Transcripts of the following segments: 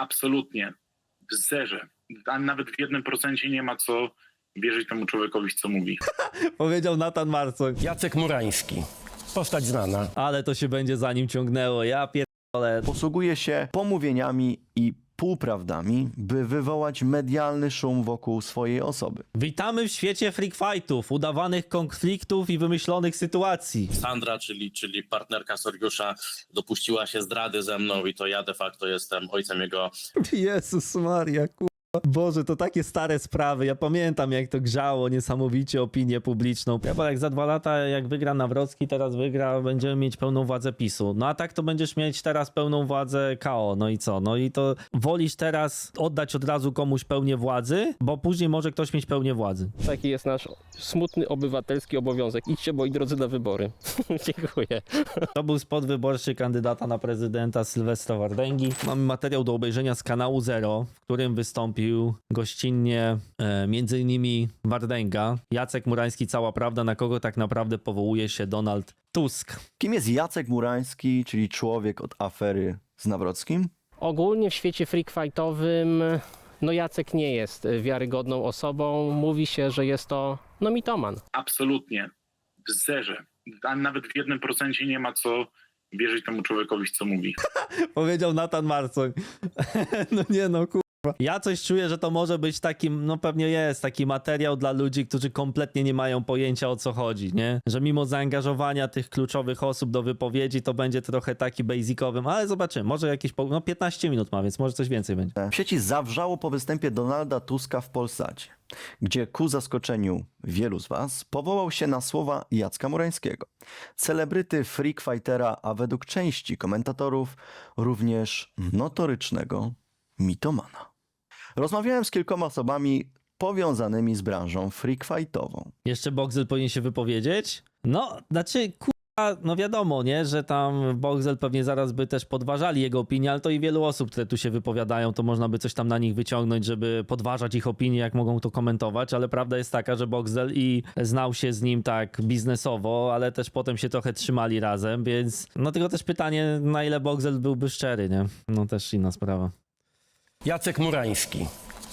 Absolutnie. W zerze. A nawet w jednym procencie nie ma co wierzyć temu człowiekowi, co mówi. Powiedział Natan Marcoń. Jacek Murański. Postać znana. Ale to się będzie za nim ciągnęło. Ja pierdolę. Posługuje się pomówieniami i półprawdami, by wywołać medialny szum wokół swojej osoby. Witamy w świecie freak fightów, udawanych konfliktów i wymyślonych sytuacji. Sandra, czyli, czyli partnerka Soriusza, dopuściła się zdrady ze mną i to ja de facto jestem ojcem jego Jezus Maria, kurwa. Boże, to takie stare sprawy. Ja pamiętam, jak to grzało niesamowicie opinię publiczną. Ja bo jak za dwa lata, jak wygra Nawrocki, teraz wygra, będziemy mieć pełną władzę PiSu. No a tak to będziesz mieć teraz pełną władzę KO. No i co? No i to wolisz teraz oddać od razu komuś pełnię władzy, bo później może ktoś mieć pełnię władzy. Taki jest nasz smutny obywatelski obowiązek. Idźcie, moi drodzy, na wybory. Dziękuję. To był spot wyborczy kandydata na prezydenta Sylwestra Wardęgi. Mamy materiał do obejrzenia z kanału Zero, w którym gościnnie e, między innymi Wardęga, Jacek Murański, cała prawda, na kogo tak naprawdę powołuje się Donald Tusk. Kim jest Jacek Murański, czyli człowiek od afery z Nawrockim? Ogólnie w świecie freak fightowym no Jacek nie jest wiarygodną osobą. Mówi się, że jest to no mitoman. Absolutnie. W zerze. A nawet w jednym procencie nie ma co wierzyć temu człowiekowi, co mówi. Powiedział Natan Marcoń. no nie no, kurwa. Ja coś czuję, że to może być taki, no pewnie jest, taki materiał dla ludzi, którzy kompletnie nie mają pojęcia o co chodzi, nie? Że mimo zaangażowania tych kluczowych osób do wypowiedzi, to będzie trochę taki basicowym, ale zobaczymy, może jakieś, po- no 15 minut ma, więc może coś więcej będzie. W sieci zawrzało po występie Donalda Tuska w Polsacie, gdzie ku zaskoczeniu wielu z was powołał się na słowa Jacka Murańskiego, celebryty freak fightera, a według części komentatorów również notorycznego mitomana. Rozmawiałem z kilkoma osobami powiązanymi z branżą freak fightową. Jeszcze Boxel powinien się wypowiedzieć? No, znaczy, kurwa, no wiadomo, nie, że tam Boxel pewnie zaraz by też podważali jego opinię, ale to i wielu osób, które tu się wypowiadają, to można by coś tam na nich wyciągnąć, żeby podważać ich opinię, jak mogą to komentować, ale prawda jest taka, że Boxel i znał się z nim tak biznesowo, ale też potem się trochę trzymali razem, więc no tylko też pytanie, na ile Boxel byłby szczery, nie? No też inna sprawa. Jacek Murański.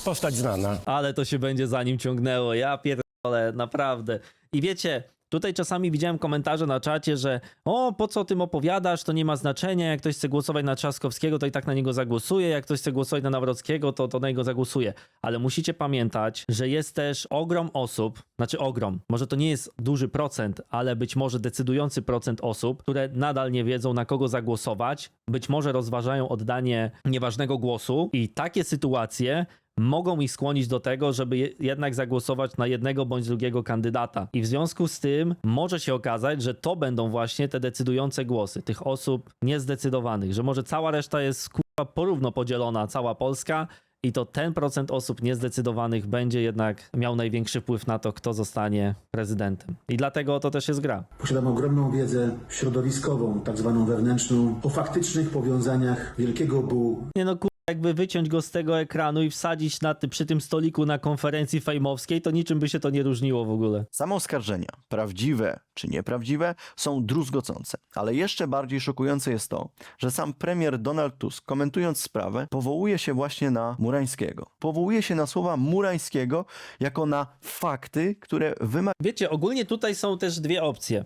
Postać znana. Ale to się będzie za nim ciągnęło. Ja pierdolę, naprawdę. I wiecie, tutaj czasami widziałem komentarze na czacie, że o, po co o tym opowiadasz, to nie ma znaczenia, jak ktoś chce głosować na Trzaskowskiego, to i tak na niego zagłosuje, jak ktoś chce głosować na Nawrockiego, to, to na niego zagłosuje. Ale musicie pamiętać, że jest też ogrom osób, znaczy ogrom, może to nie jest duży procent, ale być może decydujący procent osób, które nadal nie wiedzą na kogo zagłosować, być może rozważają oddanie nieważnego głosu. I takie sytuacje mogą ich skłonić do tego, żeby je- jednak zagłosować na jednego bądź drugiego kandydata. I w związku z tym może się okazać, że to będą właśnie te decydujące głosy tych osób niezdecydowanych, że może cała reszta jest kurwa porówno podzielona, cała Polska. I to ten procent osób niezdecydowanych będzie jednak miał największy wpływ na to, kto zostanie prezydentem. I dlatego to też jest gra. Posiadam ogromną wiedzę środowiskową, tak zwaną wewnętrzną, o faktycznych powiązaniach Wielkiego Bu Nie no, kurwa, jakby wyciąć go z tego ekranu i wsadzić na ty, przy tym stoliku na konferencji fejmowskiej, to niczym by się to nie różniło w ogóle. Same oskarżenia, prawdziwe czy nieprawdziwe, są druzgocące. Ale jeszcze bardziej szokujące jest to, że sam premier Donald Tusk, komentując sprawę, powołuje się właśnie na Murańskiego. Powołuje się na słowa Murańskiego jako na fakty, które wymagają Wiecie, ogólnie tutaj są też dwie opcje.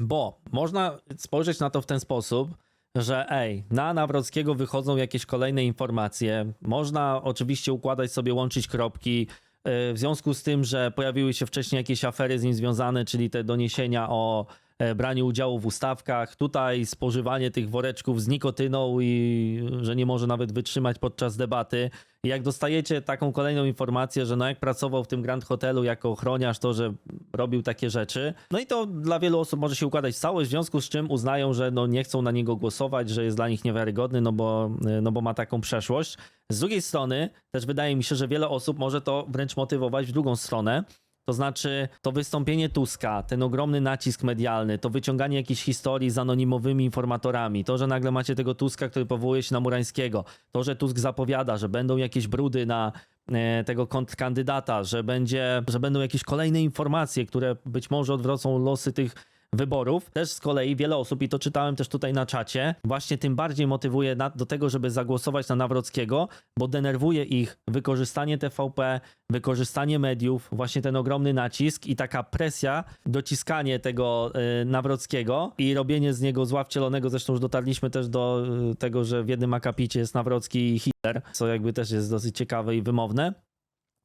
Bo można spojrzeć na to w ten sposób, że ej, na Nawrockiego wychodzą jakieś kolejne informacje. Można oczywiście układać sobie, łączyć kropki. yy, W związku z tym, że pojawiły się wcześniej jakieś afery z nim związane, czyli te doniesienia o e, braniu udziału w ustawkach, tutaj spożywanie tych woreczków z nikotyną i że nie może nawet wytrzymać podczas debaty. Jak dostajecie taką kolejną informację, że no jak pracował w tym Grand Hotelu jako ochroniarz, to że robił takie rzeczy. No i to dla wielu osób może się układać w całość, w związku z czym uznają, że no nie chcą na niego głosować, że jest dla nich niewiarygodny, no bo, no bo ma taką przeszłość. Z drugiej strony też wydaje mi się, że wiele osób może to wręcz motywować w drugą stronę. To znaczy, to wystąpienie Tuska, ten ogromny nacisk medialny, to wyciąganie jakichś historii z anonimowymi informatorami, to, że nagle macie tego Tuska, który powołuje się na Murańskiego, to, że Tusk zapowiada, że będą jakieś brudy na e, tego kontrkandydata, że, będzie, że będą jakieś kolejne informacje, które być może odwrócą losy tych wyborów. Też z kolei wiele osób, i to czytałem też tutaj na czacie, właśnie tym bardziej motywuje na, do tego, żeby zagłosować na Nawrockiego, bo denerwuje ich wykorzystanie TVP, wykorzystanie mediów, właśnie ten ogromny nacisk i taka presja, dociskanie tego y, Nawrockiego i robienie z niego zła wcielonego. Zresztą już dotarliśmy też do y, tego, że w jednym akapicie jest Nawrocki i Hitler, co jakby też jest dosyć ciekawe i wymowne.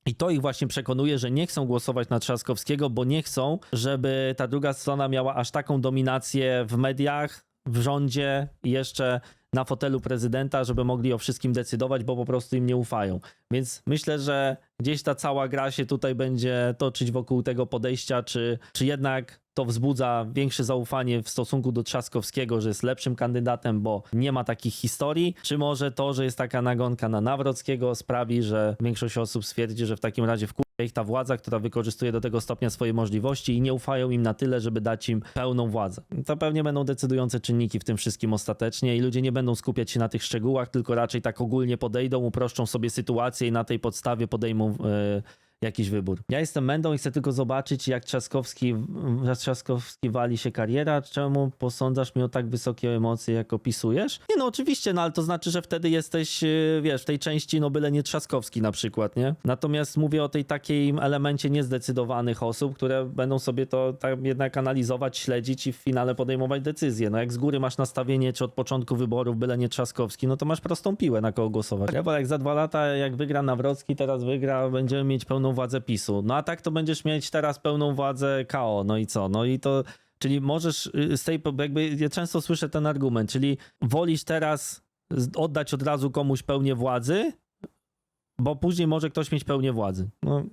I to ich właśnie przekonuje, że nie chcą głosować na Trzaskowskiego, bo nie chcą, żeby ta druga strona miała aż taką dominację w mediach, w rządzie i jeszcze na fotelu prezydenta, żeby mogli o wszystkim decydować, bo po prostu im nie ufają. Więc myślę, że gdzieś ta cała gra się tutaj będzie toczyć wokół tego podejścia, czy, czy jednak to wzbudza większe zaufanie w stosunku do Trzaskowskiego, że jest lepszym kandydatem, bo nie ma takich historii, czy może to, że jest taka nagonka na Nawrockiego sprawi, że większość osób stwierdzi, że w takim razie wkurza ich ta władza, która wykorzystuje do tego stopnia swoje możliwości i nie ufają im na tyle, żeby dać im pełną władzę. To pewnie będą decydujące czynniki w tym wszystkim ostatecznie i ludzie nie będą skupiać się na tych szczegółach, tylko raczej tak ogólnie podejdą, uproszczą sobie sytuację i na tej podstawie podejmą e, jakiś wybór. Ja jestem Mendą i chcę tylko zobaczyć, jak Trzaskowski, Trzaskowski wali się kariera. Czemu posądzasz mnie o tak wysokie emocje, jak opisujesz? Nie no, oczywiście, no ale to znaczy, że wtedy jesteś, yy, wiesz, w tej części, no byle nie Trzaskowski na przykład, nie? Natomiast mówię o tej takiej elemencie niezdecydowanych osób, które będą sobie to tak jednak analizować, śledzić i w finale podejmować decyzje. No jak z góry masz nastawienie, czy od początku wyborów byle nie Trzaskowski, no to masz prostą piłę, na kogo głosować. Ja wolę jak za dwa lata, jak wygra Nawrocki, teraz wygra, będziemy mieć pełną władzę PiSu. No a tak to będziesz mieć teraz pełną władzę KO. No i co? No i to... Czyli możesz y, z tej, jakby ja często słyszę ten argument, czyli wolisz teraz oddać od razu komuś pełnię władzy, bo później może ktoś mieć pełnię władzy. No,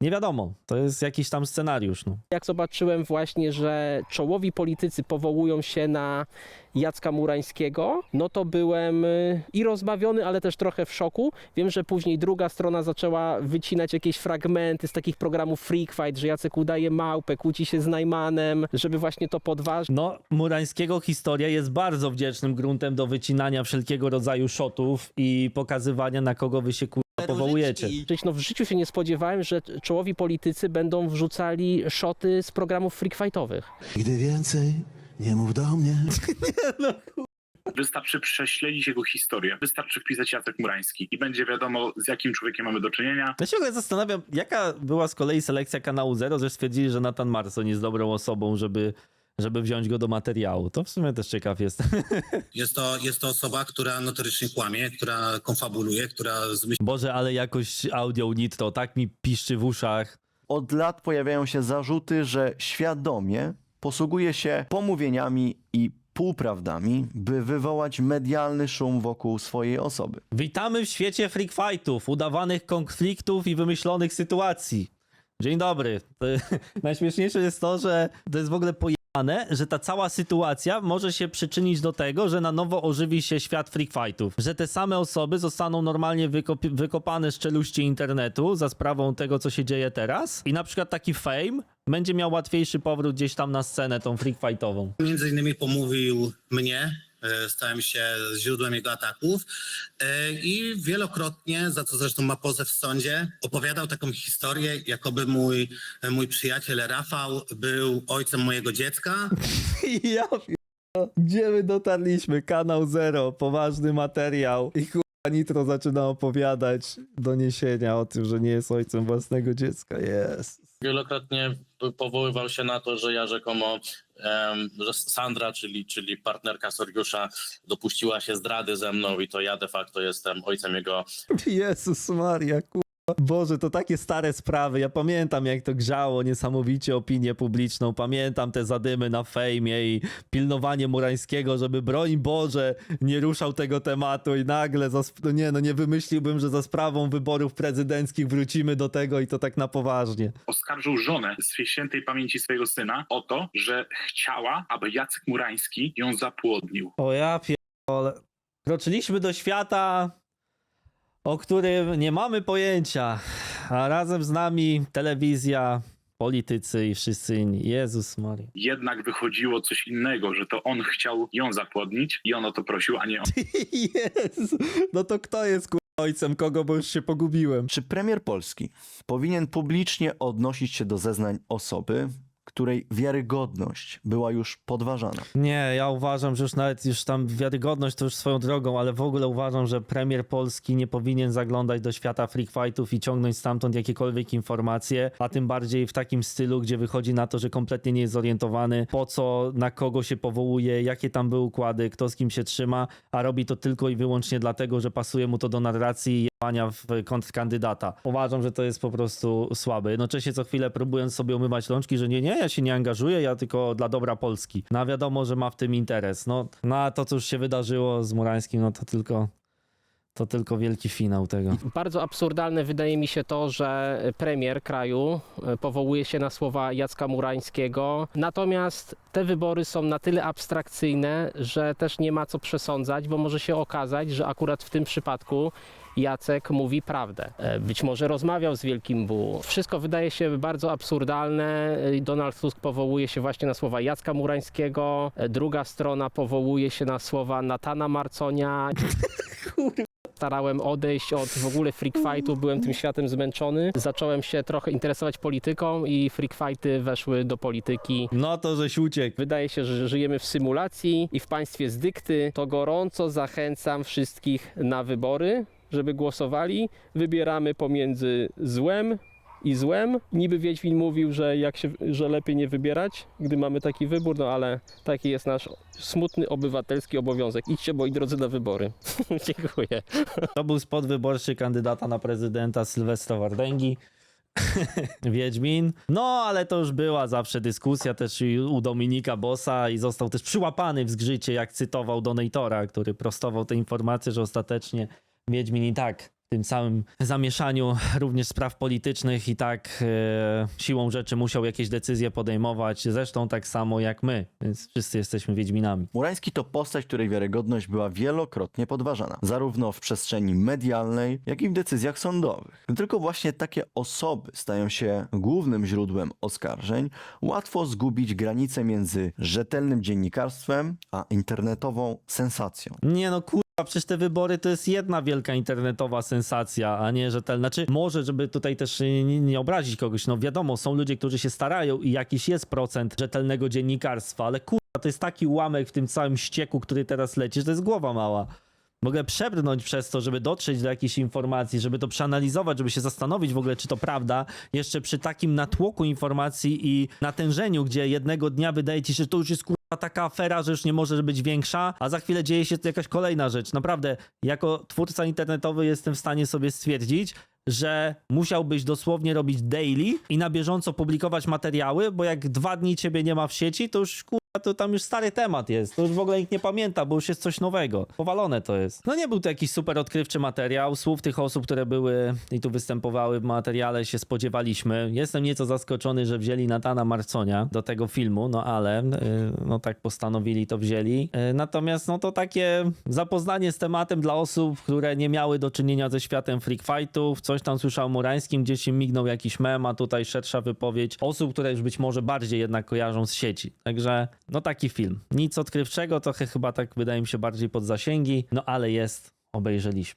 nie wiadomo, to jest jakiś tam scenariusz. No. Jak zobaczyłem właśnie, że czołowi politycy powołują się na Jacka Murańskiego, no to byłem y, i rozbawiony, ale też trochę w szoku. Wiem, że później druga strona zaczęła wycinać jakieś fragmenty z takich programów Freak Fight, że Jacek udaje małpę, kłóci się z Najmanem, żeby właśnie to podważyć. no, Murańskiego historia jest bardzo wdzięcznym gruntem do wycinania wszelkiego rodzaju shotów i pokazywania, na kogo wy się powołujecie. No w życiu się nie spodziewałem, że czołowi politycy będą wrzucali szoty z programów freak fightowych. Gdy więcej nie mów do mnie. Wystarczy prześledzić jego historię. Wystarczy wpisać Jacek Murański i będzie wiadomo, z jakim człowiekiem mamy do czynienia. Ja się w ogóle zastanawiam, jaka była z kolei selekcja kanału Zero, że stwierdzili, że Nathan Marson jest dobrą osobą, żeby, żeby wziąć go do materiału. To w sumie też ciekaw jest. Jest to, jest to osoba, która notorycznie kłamie, która konfabuluje, która zmyśla Boże, ale jakość audio nitro tak mi piszczy w uszach. Od lat pojawiają się zarzuty, że świadomie posługuje się pomówieniami i półprawdami, by wywołać medialny szum wokół swojej osoby. Witamy w świecie freak fightów, udawanych konfliktów i wymyślonych sytuacji. Dzień dobry. To, najśmieszniejsze jest to, że to jest w ogóle pojane, że ta cała sytuacja może się przyczynić do tego, że na nowo ożywi się świat freak fightów. Że te same osoby zostaną normalnie wykop- wykopane z czeluści internetu za sprawą tego, co się dzieje teraz. I na przykład taki fame będzie miał łatwiejszy powrót gdzieś tam na scenę tą freak fightową. między innymi pomówił mnie, stałem się źródłem jego ataków e, i wielokrotnie, za co zresztą ma pozew w sądzie, opowiadał taką historię, jakoby mój, mój przyjaciel Rafał był ojcem mojego dziecka. Ja Gdzie my dotarliśmy? Kanał Zero, poważny materiał. I kurwa Nitro zaczyna opowiadać doniesienia o tym, że nie jest ojcem własnego dziecka. Jest. Wielokrotnie powoływał się na to, że ja rzekomo, że Sandra, czyli, czyli partnerka Sorgiusza, dopuściła się zdrady ze mną i to ja de facto jestem ojcem jego Jezus Maria, kurwa. Boże, to takie stare sprawy. Ja pamiętam, jak to grzało niesamowicie opinię publiczną. Pamiętam te zadymy na fejmie i pilnowanie Murańskiego, żeby broń Boże nie ruszał tego tematu i nagle, za, no nie, no nie wymyśliłbym, że za sprawą wyborów prezydenckich wrócimy do tego i to tak na poważnie. Oskarżył żonę z świętej pamięci swojego syna o to, że chciała, aby Jacek Murański ją zapłodnił. O ja pierdolę. Kroczyliśmy do świata, o którym nie mamy pojęcia, a razem z nami telewizja, politycy i wszyscy inni. Jezus Maria. Jednak wychodziło coś innego, że to on chciał ją zapłodnić i on o to prosił, a nie on. Jezu. No to kto jest ku... ojcem kogo, bo już się pogubiłem. Czy premier Polski powinien publicznie odnosić się do zeznań osoby, której wiarygodność była już podważana. Nie, ja uważam, że już nawet już tam wiarygodność to już swoją drogą, ale w ogóle uważam, że premier Polski nie powinien zaglądać do świata freak fightów i ciągnąć stamtąd jakiekolwiek informacje, a tym bardziej w takim stylu, gdzie wychodzi na to, że kompletnie nie jest zorientowany, po co, na kogo się powołuje, jakie tam były układy, kto z kim się trzyma, a robi to tylko i wyłącznie dlatego, że pasuje mu to do narracji i jebania w kontrkandydata. Uważam, że to jest po prostu słabe. Jednocześnie co chwilę próbując sobie umywać rączki, że nie, nie, ja się nie angażuję, ja tylko dla dobra Polski. No a wiadomo, że ma w tym interes. No, no a to, co już się wydarzyło z Murańskim, no to tylko, to tylko wielki finał tego. Bardzo absurdalne wydaje mi się to, że premier kraju e, powołuje się na słowa Jacka Murańskiego. Natomiast te wybory są na tyle abstrakcyjne, że też nie ma co przesądzać, bo może się okazać, że akurat w tym przypadku Jacek mówi prawdę. E, Być może rozmawiał z Wielkim Bu. Wszystko wydaje się bardzo absurdalne. E, Donald Tusk powołuje się właśnie na słowa Jacka Murańskiego. Druga strona powołuje się na słowa Natana Marconia starałem odejść od w ogóle freak fightu, byłem tym światem zmęczony. Zacząłem się trochę interesować polityką i freak fighty weszły do polityki. No to, żeś uciekł. Wydaje się, że żyjemy w symulacji i w państwie z dykty. To gorąco zachęcam wszystkich na wybory, żeby głosowali. Wybieramy pomiędzy złem i złem. Niby Wiedźmin mówił, że, jak się, że lepiej nie wybierać, gdy mamy taki wybór, no ale taki jest nasz smutny obywatelski obowiązek. Idźcie, moi drodzy, na wybory. Dziękuję. To był spot wyborczy kandydata na prezydenta Sylwestra Wardęgi. Wiedźmin. No, ale to już była zawsze dyskusja też u Dominika Bossa i został też przyłapany w zgrzycie, jak cytował Donatora, który prostował te informacje, że ostatecznie Wiedźmin i tak tym samym zamieszaniu również spraw politycznych i tak e, siłą rzeczy musiał jakieś decyzje podejmować, zresztą tak samo jak my, więc wszyscy jesteśmy Wiedźminami. Murański to postać, której wiarygodność była wielokrotnie podważana, zarówno w przestrzeni medialnej, jak i w decyzjach sądowych. Gdy tylko właśnie takie osoby stają się głównym źródłem oskarżeń, łatwo zgubić granicę między rzetelnym dziennikarstwem a internetową sensacją. Nie no kurwa, przecież te wybory to jest jedna wielka internetowa sensacja, a nie rzetelna. Znaczy, może, żeby tutaj też nie, nie obrazić kogoś, no wiadomo, są ludzie, którzy się starają i jakiś jest procent rzetelnego dziennikarstwa, ale kurwa, to jest taki ułamek w tym całym ścieku, który teraz leci, że to jest głowa mała. Mogę przebrnąć przez to, żeby dotrzeć do jakichś informacji, żeby to przeanalizować, żeby się zastanowić w ogóle, czy to prawda, jeszcze przy takim natłoku informacji i natężeniu, gdzie jednego dnia wydaje ci się, że to już jest kurwa taka afera, że już nie może być większa, a za chwilę dzieje się jakaś kolejna rzecz. Naprawdę, jako twórca internetowy jestem w stanie sobie stwierdzić, że musiałbyś dosłownie robić daily i na bieżąco publikować materiały, bo jak dwa dni ciebie nie ma w sieci, to już kurwa, to tam już stary temat jest. To już w ogóle nikt nie pamięta, bo już jest coś nowego. Powalone to jest. No nie był to jakiś super odkrywczy materiał. Słów tych osób, które były i tu występowały w materiale się spodziewaliśmy. Jestem nieco zaskoczony, że wzięli Natana Marconia do tego filmu, no ale yy, no tak postanowili to wzięli. Yy, natomiast no to takie zapoznanie z tematem dla osób, które nie miały do czynienia ze światem freak fightów, coś tam słyszał Murańskim, gdzieś im mignął jakiś mem, a tutaj szersza wypowiedź osób, które już być może bardziej jednak kojarzą z sieci. Także no taki film. Nic odkrywczego, trochę chyba tak wydaje mi się bardziej pod zasięgi, no ale jest, obejrzeliśmy.